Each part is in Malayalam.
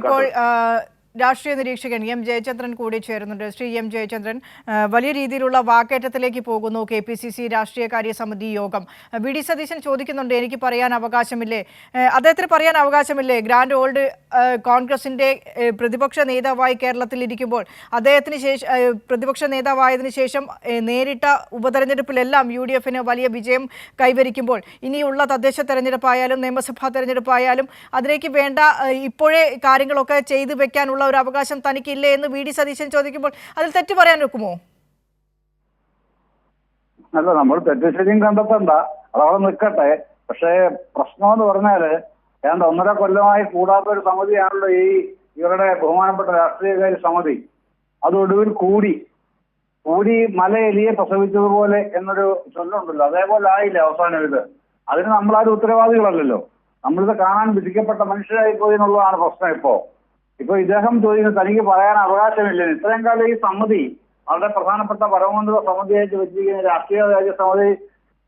ഇപ്പോൾ രാഷ്ട്രീയ നിരീക്ഷകൻ എം ജയചന്ദ്രൻ കൂടി ചേരുന്നുണ്ട്. ശ്രീ എം ജയചന്ദ്രൻ വലിയ രീതിയിലുള്ള വാക്കേറ്റത്തിലേക്ക് പോകുന്നു കെ പി സി സി രാഷ്ട്രീയകാര്യ സമിതി യോഗം. വി ഡി സതീശൻ ചോദിക്കുന്നുണ്ട് എനിക്ക് പറയാൻ അവകാശമില്ലേ? അദ്ദേഹത്തിന് പറയാൻ അവകാശമില്ലേ? ഗ്രാൻഡ് ഓൾഡ് കോൺഗ്രസിന്റെ പ്രതിപക്ഷ നേതാവായി കേരളത്തിൽ ഇരിക്കുമ്പോൾ അദ്ദേഹത്തിന് ശേഷം പ്രതിപക്ഷ നേതാവായതിനു ശേഷം നേരിട്ട ഉപതെരഞ്ഞെടുപ്പിലെല്ലാം യു ഡി എഫിന് വലിയ വിജയം കൈവരിക്കുമ്പോൾ ഇനിയുള്ള തദ്ദേശ തെരഞ്ഞെടുപ്പായാലും നിയമസഭാ തെരഞ്ഞെടുപ്പായാലും അതിലേക്ക് വേണ്ട ഇപ്പോഴേ കാര്യങ്ങളൊക്കെ ചെയ്തു വെക്കാനുള്ള ഒരു അവകാശം തനിക്കില്ലേ എന്ന് വി ഡി സതീശൻ ചോദിക്കുമ്പോൾ അതിൽ തെറ്റ് പറയാൻ വെക്കുമോ അല്ല നമ്മൾ തെറ്റ് ശരിയും കണ്ടെത്തണ്ട. അതവിടെ നിൽക്കട്ടെ. പക്ഷേ പ്രശ്നം എന്ന് പറഞ്ഞാൽ ഏതാണ്ട് ഒന്നര കൊല്ലമായി കൂടാത്ത ഒരു സമിതിയാണല്ലോ ഈ ഇവരുടെ ബഹുമാനപ്പെട്ട രാഷ്ട്രീയകാര്യ സമിതി. അത് ഒടുവിൽ കൂടി കൂടി എലിയെ പ്രസവിച്ചതുപോലെ എന്നൊരു ചൊല്ലുണ്ടല്ലോ. അതേപോലെ ആയില്ല അവസാനം ഇത്. അതിന് നമ്മളാരും ഉത്തരവാദികളല്ലല്ലോ. നമ്മളിത് കാണാൻ വിധിക്കപ്പെട്ട മനുഷ്യരായി പോയി എന്നുള്ളതാണ് പ്രശ്നം ഇപ്പോ. ഇപ്പൊ ഇദ്ദേഹം ചോദിക്കുന്നത് തനിക്ക് പറയാൻ അവകാശമില്ല. ഇത്രയും കാലം ഈ സമിതി വളരെ പ്രധാനപ്പെട്ട പരമോന്നത സമിതിയായിട്ട് വെച്ചിരിക്കുന്ന രാഷ്ട്രീയ കാര്യ സമിതി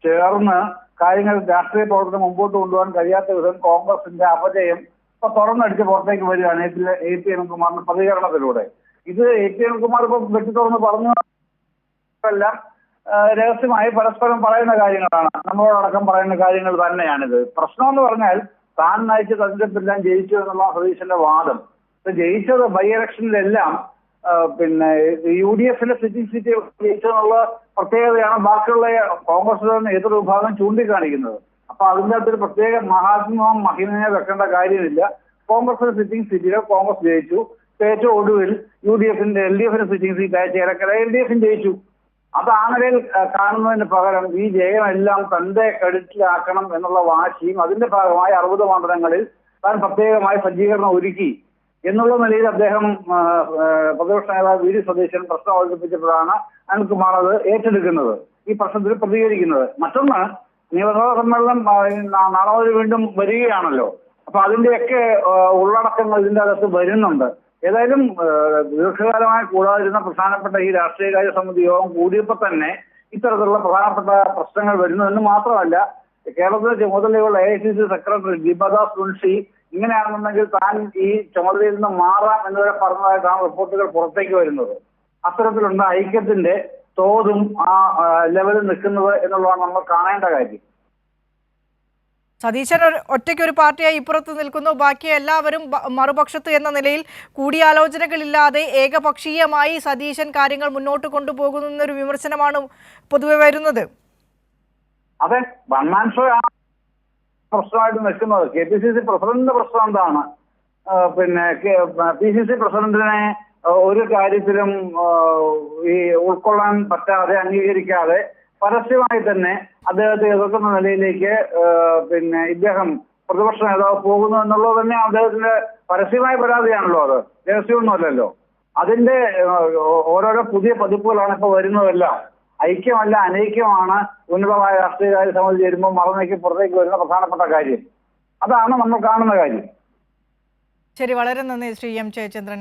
ചേർന്ന് കാര്യങ്ങൾ രാഷ്ട്രീയ പ്രവർത്തനം മുമ്പോട്ട് കൊണ്ടുപോകാൻ കഴിയാത്ത വിധം കോൺഗ്രസിന്റെ അപജയം ഇപ്പൊ തുറന്നടിച്ച് പുറത്തേക്ക് വരികയാണ് എ പി അനിൽകുമാറിന്റെ പ്രതികരണത്തിലൂടെ. ഇത് എ പി അനിൽകുമാർ ഇപ്പൊ വെട്ടി തുറന്ന് പറഞ്ഞു രഹസ്യമായി പരസ്പരം പറയുന്ന കാര്യങ്ങളാണ്. നമ്മളോടക്കം പറയുന്ന കാര്യങ്ങൾ തന്നെയാണിത്. പ്രശ്നം എന്ന് പറഞ്ഞാൽ താൻ നയിച്ച തെരഞ്ഞെടുപ്പെല്ലാം ജയിച്ചു എന്നുള്ള സതീശന്റെ വാദം. ജയിച്ചത് ബൈ ഇലക്ഷനിലെല്ലാം പിന്നെ യു ഡി എഫിലെ സിറ്റിംഗ് സീറ്റ് ജയിച്ചെന്നുള്ള പ്രത്യേകതയാണ് ബാക്കിയുള്ള കോൺഗ്രസ് എതിർ വിഭാഗം ചൂണ്ടിക്കാണിക്കുന്നത്. അപ്പൊ അതിന്റെ അകത്തൊരു പ്രത്യേക മഹാത്മാവും മഹിമയെ വെക്കേണ്ട കാര്യമില്ല. കോൺഗ്രസിന്റെ സിറ്റിംഗ് സീറ്റിൽ കോൺഗ്രസ് ജയിച്ചു. ഏറ്റവും ഒടുവിൽ യു ഡി എഫിന്റെ എൽ ഡി എഫിന്റെ സിറ്റിംഗ് സീറ്റായ ചേരക്കര എൽ ഡി എഫും ജയിച്ചു. അത് ആ കാണുന്നതിന് പകരം ഈ ജയമെല്ലാം തന്റെ ക്രെഡിറ്റിലാക്കണം എന്നുള്ള വാശിയും അതിന്റെ ഭാഗമായി അറുപത് മണ്ഡലങ്ങളിൽ താൻ പ്രത്യേകമായി സജ്ജീകരണം ഒരുക്കി. എന്നുള്ള നിലയിൽ അദ്ദേഹം പ്രതിപക്ഷ നേതാവ് വി ഡി സതീശൻ പ്രശ്നം അവതരിപ്പിച്ചപ്പോഴാണ് അനിൽകുമാർ അത് ഏറ്റെടുക്കുന്നത്. ഈ പ്രശ്നത്തിൽ പ്രതികരിക്കുന്നത്. മറ്റൊന്ന് നിയമസഭാ സമ്മേളനം നാളെ വീണ്ടും വരികയാണല്ലോ. അപ്പൊ അതിന്റെയൊക്കെ ഉള്ളടക്കങ്ങൾ ഇതിന്റെ അകത്ത് വരുന്നുണ്ട്. ഏതായാലും ദീർഘകാലമായി കൂടാതിരുന്ന പ്രധാനപ്പെട്ട ഈ രാഷ്ട്രീയകാര്യ സമിതി യോഗം കൂടിയപ്പോൾ തന്നെ ഇത്തരത്തിലുള്ള പ്രധാനപ്പെട്ട പ്രശ്നങ്ങൾ വരുന്നു എന്ന് മാത്രമല്ല കേരളത്തിലെ ചുമതലയുള്ള A I C C secretary Deepa Das Munshi ഇങ്ങനെയാണെന്നുണ്ടെങ്കിൽ താൻ ഈ ചുമതലയിൽ നിന്ന് മാറാം എന്നിവരെ പറഞ്ഞതായിട്ടാണ് റിപ്പോർട്ടുകൾ പുറത്തേക്ക് വരുന്നത്. അത്തരത്തിലുള്ള ഐക്യത്തിന്റെ തോതും ആ ലെവലിൽ നിൽക്കുന്നത് എന്നുള്ളതാണ് നമ്മൾ കാണേണ്ട കാര്യം. സതീശൻ ഒറ്റയ്ക്ക് ഒരു പാർട്ടിയായി ഇപ്പുറത്ത് നിൽക്കുന്നു. ബാക്കി എല്ലാവരും മറുപക്ഷത്ത് എന്ന നിലയിൽ കൂടിയാലോചനകളില്ലാതെ ഏകപക്ഷീയമായി സതീശൻ കാര്യങ്ങൾ മുന്നോട്ട് കൊണ്ടുപോകുന്നു എന്നൊരു വിമർശനമാണ് പൊതുവെ വരുന്നത്. അതെ വൺമാൻ ഷോ ആണ്. പ്രശ്നമായിട്ട് നിൽക്കുന്നത്. കെ പി സി സി പ്രസിഡന്റിന്റെ പ്രശ്നം എന്താണ്? പിന്നെ പി സി സി പ്രസിഡന്റിനെ ഒരു കാര്യത്തിലും ഈ ഉൾക്കൊള്ളാൻ പറ്റാതെ അംഗീകരിക്കാതെ പരസ്യമായി തന്നെ അദ്ദേഹത്തെ എതിർക്കുന്ന നിലയിലേക്ക് പിന്നെ ഇദ്ദേഹം പ്രതിപക്ഷ നേതാവ് പോകുന്നു എന്നുള്ളത് തന്നെ അദ്ദേഹത്തിന്റെ പരസ്യമായ പരാതിയാണല്ലോ അത്. രഹസ്യമൊന്നുമല്ലല്ലോ. അതിന്റെ ഓരോരോ പുതിയ പതിപ്പുകളാണ് ഇപ്പൊ വരുന്നതെല്ലാം. ഐക്യമല്ല അനൈക്യമാണ് ഉന്നതമായ രാഷ്ട്രീയകാര്യ സമിതി ചേരുമ്പോൾ മറന്നേക്ക് പുറത്തേക്ക് വരുന്ന പ്രധാനപ്പെട്ട കാര്യം. അതാണ് നമ്മൾ കാണുന്ന കാര്യം. ശരി വളരെ നന്ദി ശ്രീ എം ജയചന്ദ്രൻ.